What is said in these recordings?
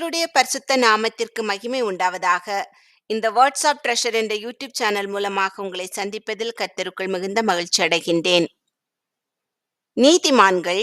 கர்த்தருடைய பரிசுத்த நாமத்திற்கு மகிமை உண்டாவதாக. இந்த வாட்ஸ்அப் ட்ரெஷர் என்ற யூடியூப் சேனல் மூலமாக உங்களை சந்திப்பதில் கர்த்தருக்குள் மிகுந்த மகிழ்ச்சி அடைகின்றேன். நீதிமான்கள்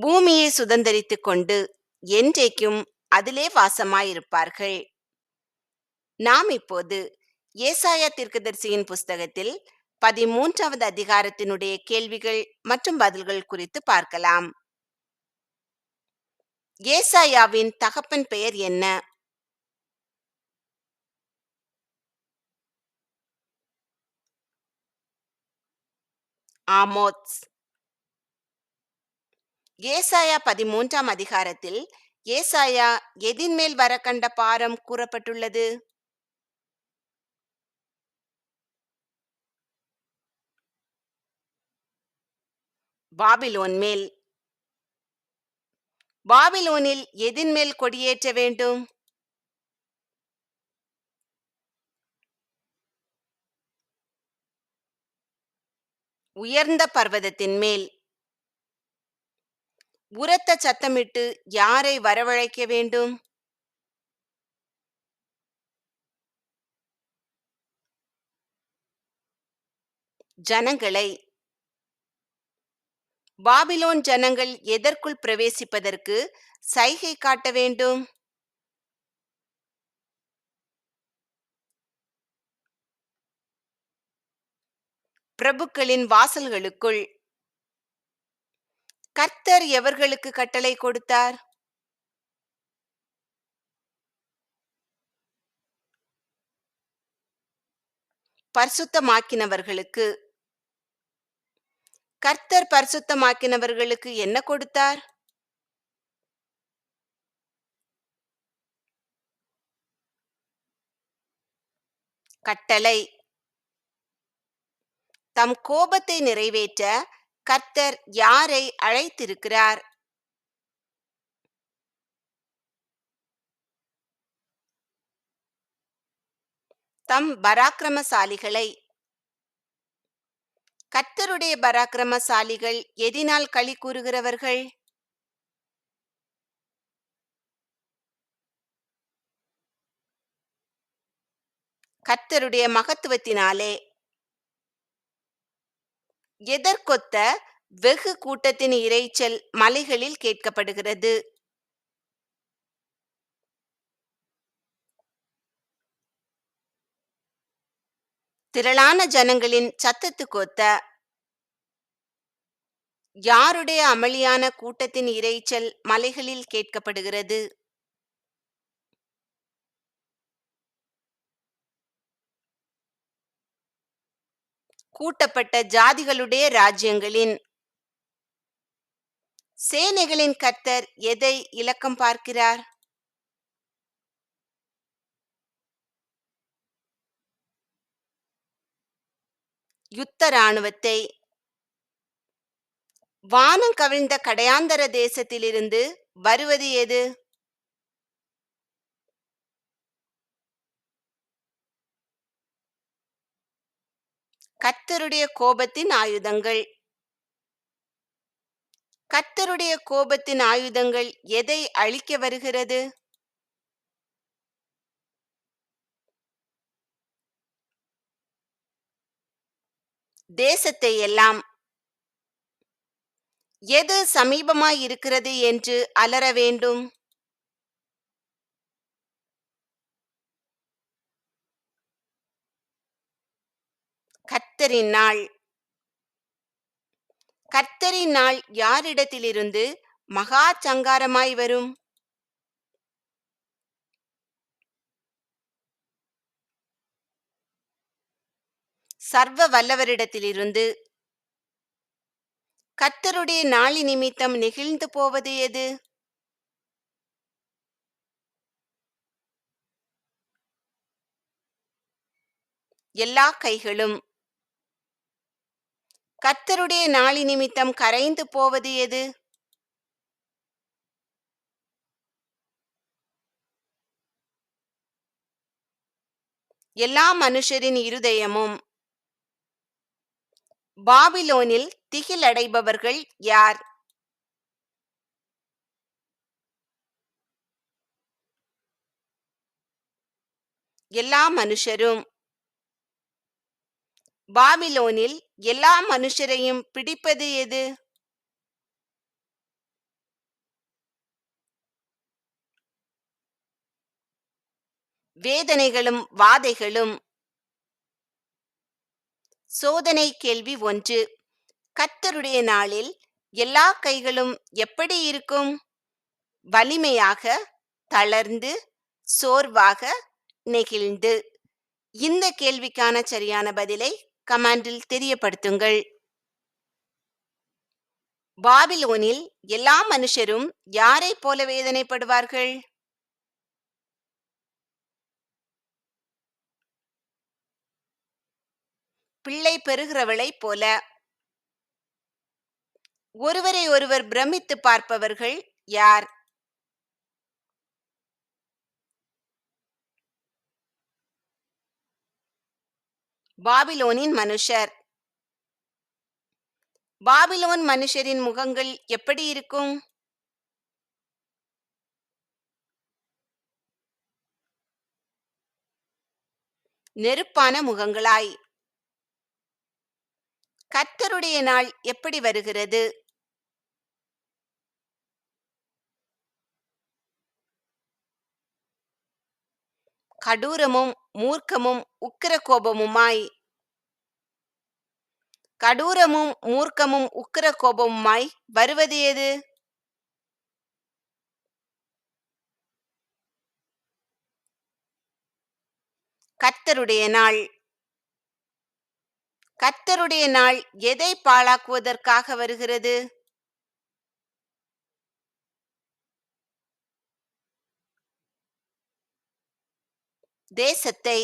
பூமியை சுதந்தரித்துக் கொண்டு என்றைக்கும் அதிலே வாசமாயிருப்பார்கள். நாம் இப்போது ஏசாயா தீர்க்கதரிசியின் புஸ்தகத்தில் பதிமூன்றாவது அதிகாரத்தினுடைய கேள்விகள் மற்றும் பதில்கள் குறித்து பார்க்கலாம். ஏசாயாவின் தகப்பன் பெயர் என்ன? ஆமோத்ஸ் ஏசாயா பதிமூன்றாம் அதிகாரத்தில் ஏசாயா எதின் மேல் வர கண்ட பாரம் கூறப்பட்டுள்ளது? பாபிலோன் மேல். பாபிலோனில் எதின் மேல் கொடியேற்ற வேண்டும்? உயர்ந்த பர்வதத்தின் மேல். உரத்த சத்தமிட்டு யாரை வரவழைக்க வேண்டும்? ஜனங்களை பாபிலோன் ஜனங்கள் எதற்குள் பிரவேசிப்பதற்கு சைகை காட்ட வேண்டும்? பிரபுக்களின் வாசல்களுக்குள். கர்த்தர் எவர்களுக்கு கட்டளை கொடுத்தார்? பரிசுத்தமாக்கினவர்களுக்கு. கர்த்தர் பரிசுத்தமாக்கினவர்களுக்கு என்ன கொடுத்தார்? கட்டளை. தம் கோபத்தை நிறைவேற்ற கர்த்தர் யாரை அழைத்திருக்கிறார்? தம் பராக்கிரமசாலிகளை கர்த்தருடைய பராக்கிரமசாலிகள் எதினால் களி கூறுகிறவர்கள்? கர்த்தருடைய மகத்துவத்தினாலே. எதற்கொத்த வெகு கூட்டத்தின் இரைச்சல் மலைகளில் கேட்கப்படுகிறது. திரளான ஜனங்களின் சத்தத்துக்கொத்த யாருடைய அமளியான கூட்டத்தின் இரைச்சல் மலைகளில் கேட்கப்படுகிறது? கூட்டப்பட்ட ஜாதிகளுடைய ராஜ்யங்களின் சேனைகளின் கர்த்தர் எதை இலக்கம் பார்க்கிறார்? யுத்த இராணுவத்தை வானம் கவிழ்ந்த கடையாந்தர தேசத்திலிருந்து வருவது எது கத்தருடைய கோபத்தின் ஆயுதங்கள். கத்தருடைய கோபத்தின் ஆயுதங்கள் எதை அழிக்க வருகிறது? தேசத்தை எல்லாம் எது சமீபமாய் இருக்கிறது என்று அலற வேண்டும்? கர்த்தரின் நாள். கர்த்தரின் நாள் யாரிடத்திலிருந்து மகா சங்காரமாய் வரும்? சர்வ வல்லவரிடத்திலிருந்து கத்தருடைய நாளி நிமித்தம் நெகிழ்ந்து போவது எது? எல்லா கைகளும் கர்த்தருடைய நாளி நிமித்தம் கரைந்து போவது எது? எல்லா மனுஷரின் இருதயமும் பாபிலோனில் திகிலடைபவர்கள் யார்? எல்லா மனுஷரும். பாபிலோனில் எல்லா மனுஷரையும் பிடிப்பது எது? வேதனைகளும் வாதைகளும். சோதனை கேள்வி ஒன்று. கர்த்தருடைய நாளில் எல்லா கைகளும் எப்படி இருக்கும்? வலிமையாக தளர்ந்து சோர்வாக நெகிழ்ந்து. இந்த கேள்விக்கான சரியான பதிலை கமாண்டில் தெரியப்படுத்துங்கள். பாபிலோனில் எல்லா மனுஷரும் யாரைப் போல வேதனைப்படுவார்கள்? பிள்ளை பெறுகிறவளைப் போல. ஒருவரை ஒருவர் பிரமித்து பார்ப்பவர்கள் யார்? பாபிலோனின் மனுஷர். பாபிலோன் மனுஷரின் முகங்கள் எப்படி இருக்கும்? நெருப்பான முகங்களாய். கர்த்தருடைய நாள் எப்படி வருகிறது? கடூரமும் மூர்க்கமும் உக்கிர கோபமுமாய். கடூரமும் மூர்க்கமும் உக்கிர கோபமுமாய் வருவது எது கர்த்தருடைய நாள். கர்த்தருடைய நாள் எதை பாழாக்குவதற்காக வருகிறது? தேசத்தை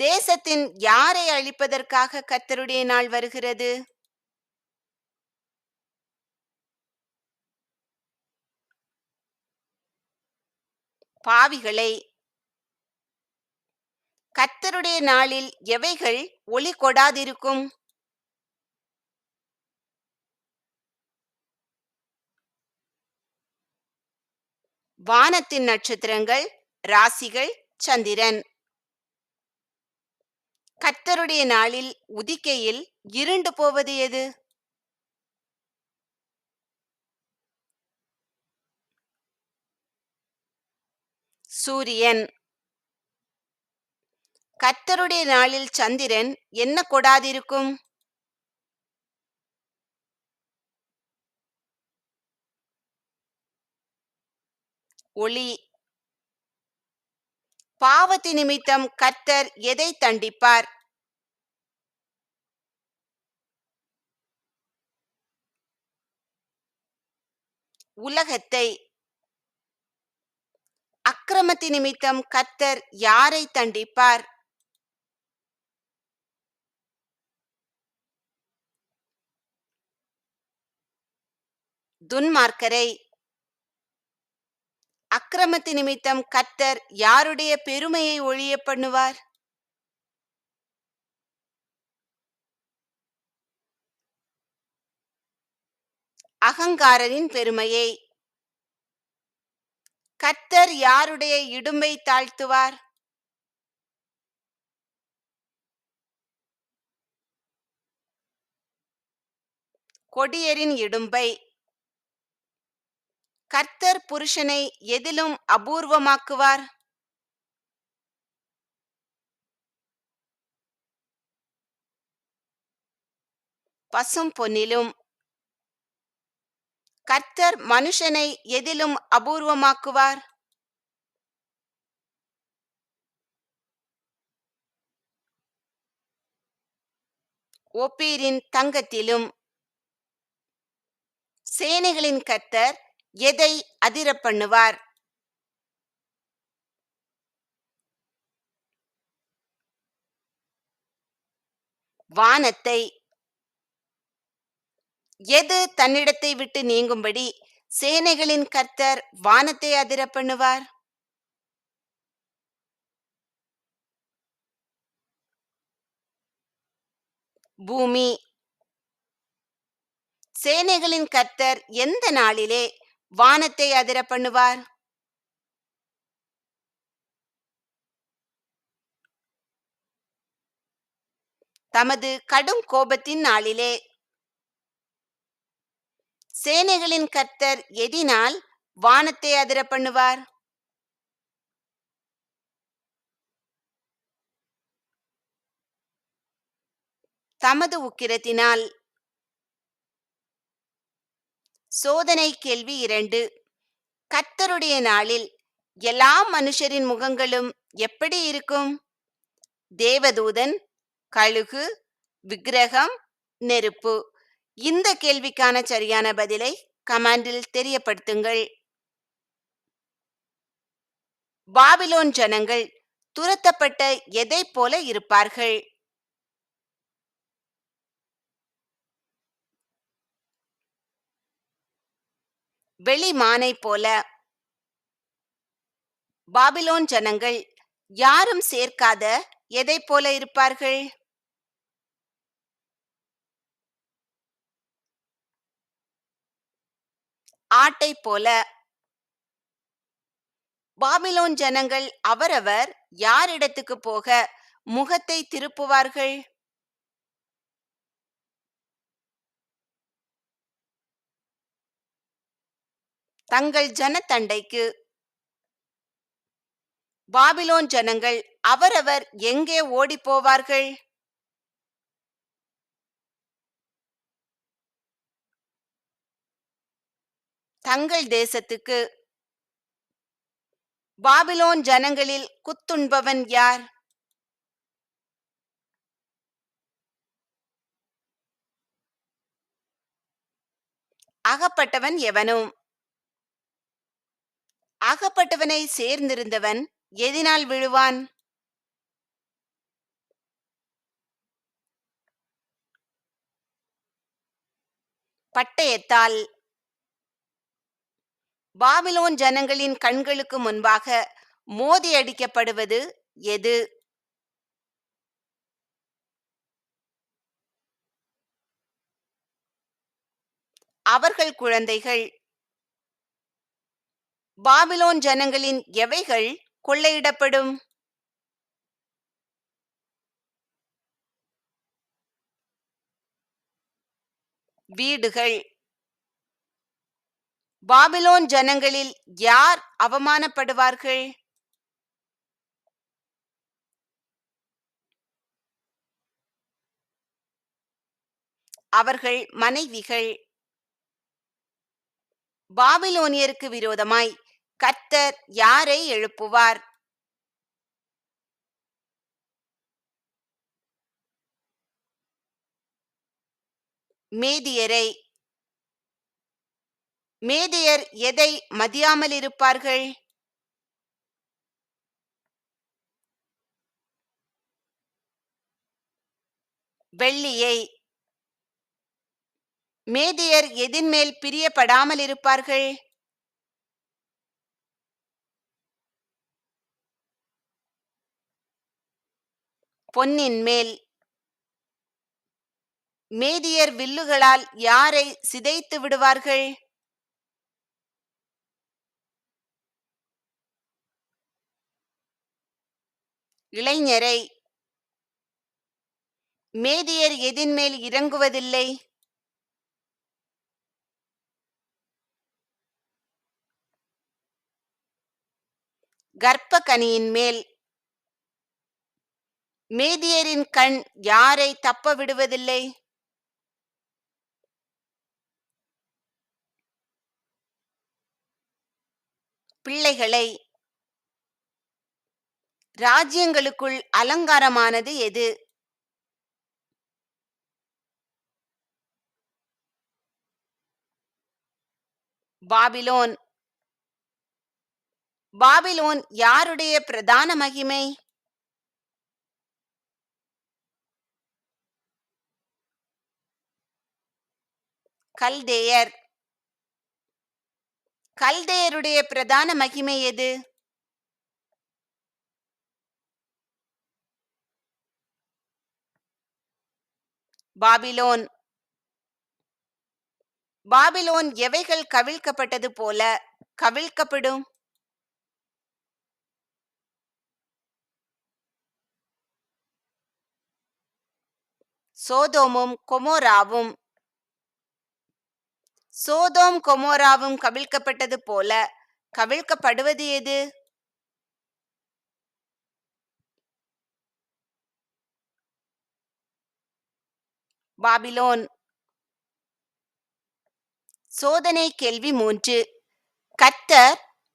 தேசத்தின் யாரை அழிப்பதற்காக கர்த்தருடைய நாள் வருகிறது? பாவிகளை கத்தருடைய நாளில் எவைகள் ஒளி கொடாதிருக்கும்? வானத்தின் நட்சத்திரங்கள் ராசிகள் சந்திரன். கத்தருடைய நாளில் உதிக்கையில் இருண்டு போவது எது? சூரியன். கர்த்தருடைய நாளில் சந்திரன் என்ன கொடாதிருக்கும்? ஒளி. பாவத்தி நிமித்தம் கர்த்தர் எதை தண்டிப்பார்? உலகத்தை. அக்கிரமத்தி நிமித்தம் கர்த்தர் யாரை தண்டிப்பார்? துன்மார்க்கரை அக்கிரமத்து நிமித்தம் கர்த்தர் யாருடைய பெருமையை ஒழிய பண்ணுவார்? அகங்காரரின் பெருமையை கர்த்தர் யாருடைய இடும்பை தாழ்த்துவார்? கொடியரின் இடும்பை கர்த்தர் புருஷனை எதிலும் அபூர்வமாக்குவார்? பசும் பொன்னிலும் கர்த்தர் மனுஷனை எதிலும் அபூர்வமாக்குவார்? ஒப்பீரின் தங்கத்திலும் சேனைகளின் கர்த்தர் எதை அதிர பண்ணுவார்? வானத்தை. எது தன்னிடத்தை விட்டு நீங்கும்படி சேனைகளின் கர்த்தர் வானத்தை அதிர பண்ணுவார்? பூமி. சேனைகளின் கர்த்தர் எந்த நாளிலே வானத்தை அதிர பண்ணுவார். தமது கடும் கோபத்தின் நாளிலே சேனைகளின் கர்த்தர் எதினால் வானத்தை அதிர பண்ணுவார். தமது உக்கிரத்தினால் சோதனை கேள்வி இரண்டு. கர்த்தருடைய நாளில் எல்லா மனுஷரின் முகங்களும் எப்படி இருக்கும்? தேவதூதன் கழுகு விக்கிரகம் நெருப்பு. இந்த கேள்விக்கான சரியான பதிலை கமாண்டில் தெரியப்படுத்துங்கள். பாபிலோன் ஜனங்கள் துரத்தப்பட்ட எதை போல இருப்பார்கள்? வெளிமானை போல பாபிலோன் ஜனங்கள் யாரும் சேர்க்காத எதை போல இருப்பார்கள்? ஆட்டை போல. பாபிலோன் ஜனங்கள் அவரவர் யாரிடத்துக்கு போக முகத்தை திருப்புவார்கள்? தங்கள் ஜனத்தண்டைக்கு. பாபிலோன் ஜனங்கள் அவரவர் எங்கே ஓடிப் போவார்கள்? தங்கள் தேசத்துக்கு. பாபிலோன் ஜனங்களில் குத்துண்பவன் யார்? அகப்பட்டவன் எவனும்? அகப்பட்டவனை சேர்ந்திருந்தவன் எதினால் விழுவான்? பட்டயத்தால். பாபிலோன் ஜனங்களின் கண்களுக்கு முன்பாக மோதி அடிக்கப்படுவது எது? அவர்கள் குழந்தைகள். பாபிலோன் ஜனங்களின் எவைகள் கொள்ளையிடப்படும்? வீடுகள். பாபிலோன் ஜனங்களில் யார் அவமானப்படுவார்கள்? அவர்கள் மனைவிகள். பாபிலோனியருக்கு விரோதமாய் கர்த்தர் யாரை எழுப்புவார்? மேதியரை. மேதியர் எதை மதியாமல் இருப்பார்கள்? வெள்ளியை. மேதியர் எதின் மேல் பிரியப்படாமல் இருப்பார்கள்? பொன்னின் மேல். மேதியர் வில்லுகளால் யாரை சிதைத்து விடுவார்கள்? இளைஞரை. மேதியர் எதின்மேல் இறங்குவதில்லை? கர்ப்ப கனியின் மேல். மேதியரின் கண் யாரை தப்ப விடுவதில்லை? பிள்ளைகளை ராஜ்யங்களுக்குள் அலங்காரமானது எது? பாபிலோன். பாபிலோன் யாருடைய பிரதான மகிமை? கல்தேயர். கல்தேயருடைய பிரதான மகிமை எது? பாபிலோன். பாபிலோன் எவைகள் கவிழ்க்கப்பட்டது போல கவிழ்க்கப்படும்? சோதோமும் கொமோராவும் சோதோம் கொமோராவும் கவிழ்க்கப்பட்டது போல. கவிழ்க்கப்படுவது எது? பாபிலோன். சோதனை கேள்வி மூன்று. கத்தர்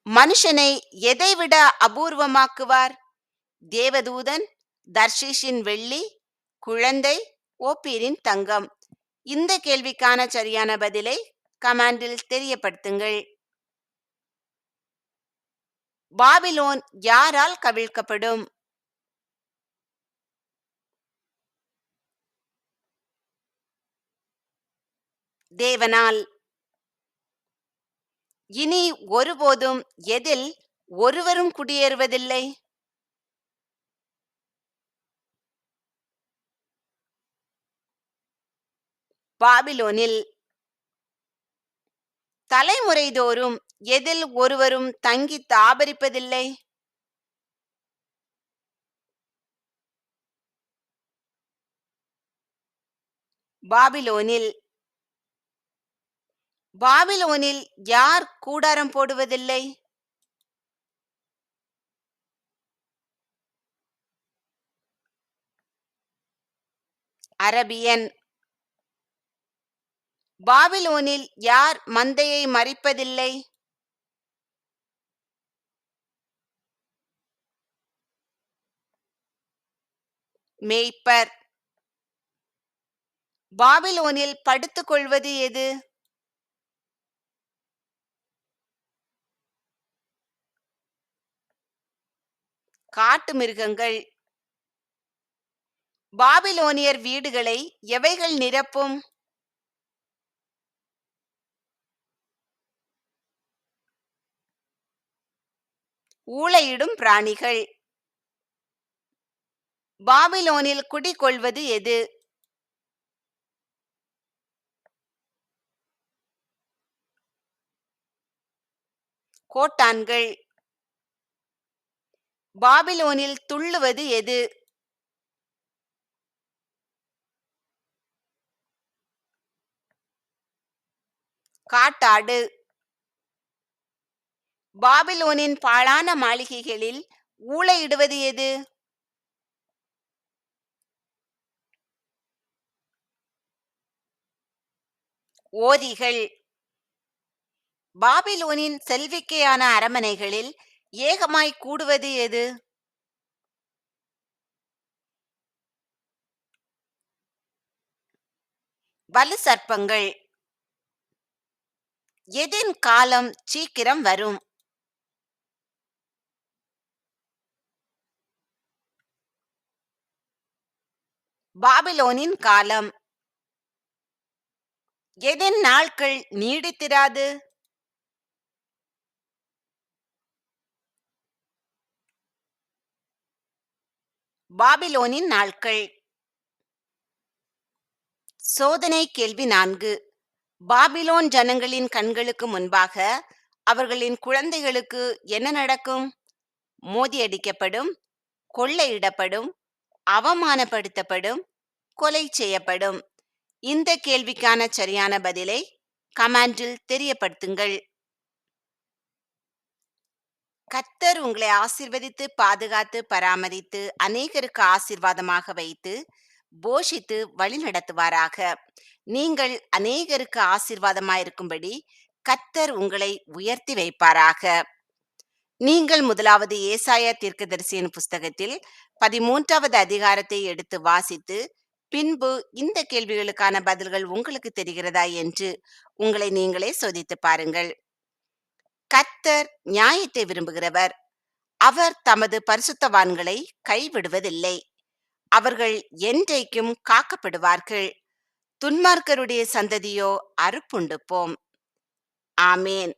மனுஷனை எதைவிட அபூர்வமாக்குவார்? தேவதூதன் தர்ஷிஷின் வெள்ளி குழந்தை ஓப்பீரின் தங்கம். இந்த கேள்விக்கான சரியான பதிலை கமாண்டில் தெரியப்படுத்துங்கள். பாபிலோன் யாரால் கவிழ்க்கப்படும்? தேவனால். இனி ஒருபோதும் எதில் ஒருவரும் குடியேறுவதில்லை? பாபிலோனில் தலைமுறைதோறும் எதில் ஒருவரும் தங்கி தாபரிப்பதில்லை? பாபிலோனில். பாபிலோனில் யார் கூடாரம் போடுவதில்லை? அரபியன். பாபிலோனில் யார் மந்தையை மறிப்பதில்லை? மேய்ப்பர். பாபிலோனில் படுத்துக் கொள்வது எது? காட்டு மிருகங்கள். பாபிலோனியர் வீடுகளை எவைகள் நிரப்பும்? ஊளையிடும் பிராணிகள். பாபிலோனில் குடிகொள்வது எது? கோட்டான்கள். பாபிலோனில் துள்ளுவது எது? காட்டாடு. பாபிலோனின் பாழான மாளிகைகளில் ஊளையிடுவது எது? ஓதிகள். பாபிலோனின் செல்விக்கையான அரமனைகளில் ஏகமாய் கூடுவது எது? வலு சர்ப்பங்கள். எதின் காலம் சீக்கிரம் வரும்? பாபிலோனின் காலம். எதின் நாட்கள் நீடித்திராது? பாபிலோனின் நாட்கள் சோதனை கேள்வி நான்கு. பாபிலோன் ஜனங்களின் கண்களுக்கு முன்பாக அவர்களின் குழந்தைகளுக்கு என்ன நடக்கும்? மோதியடிக்கப்படும் கொள்ளையிடப்படும் அவமானப்படுத்தப்படும் கொலை செய்யப்படும். இந்த கேள்விக்கான சரியான பதிலை கமாண்டில் தெரியப்படுத்துங்கள். கத்தர் உங்களை ஆசிர்வதித்து பாதுகாத்து பராமரித்து அநேகருக்கு ஆசிர்வாதமாக வைத்து போஷித்து வழிநடத்துவாராக. நீங்கள் அநேகருக்கு ஆசிர்வாதமாயிருக்கும்படி கத்தர் உங்களை உயர்த்தி வைப்பாராக. நீங்கள் முதலாவது ஏசாயா தீர்க்கதரிசியின் புஸ்தகத்தில் பதிமூன்றாவது அதிகாரத்தை எடுத்து வாசித்து பின்பு இந்த கேள்விகளுக்கான பதில்கள் உங்களுக்கு தெரிகிறதா என்று உங்களை நீங்களே சோதித்து பாருங்கள். கத்தர் நியாயத்தை விரும்புகிறவர். அவர் தமது பரிசுத்தவான்களை கைவிடுவதில்லை. அவர்கள் என்றைக்கும் காக்கப்படுவார்கள். துன்மார்க்கருடைய சந்ததியோ அறுப்புண்டுப்போம் ஆமேன்.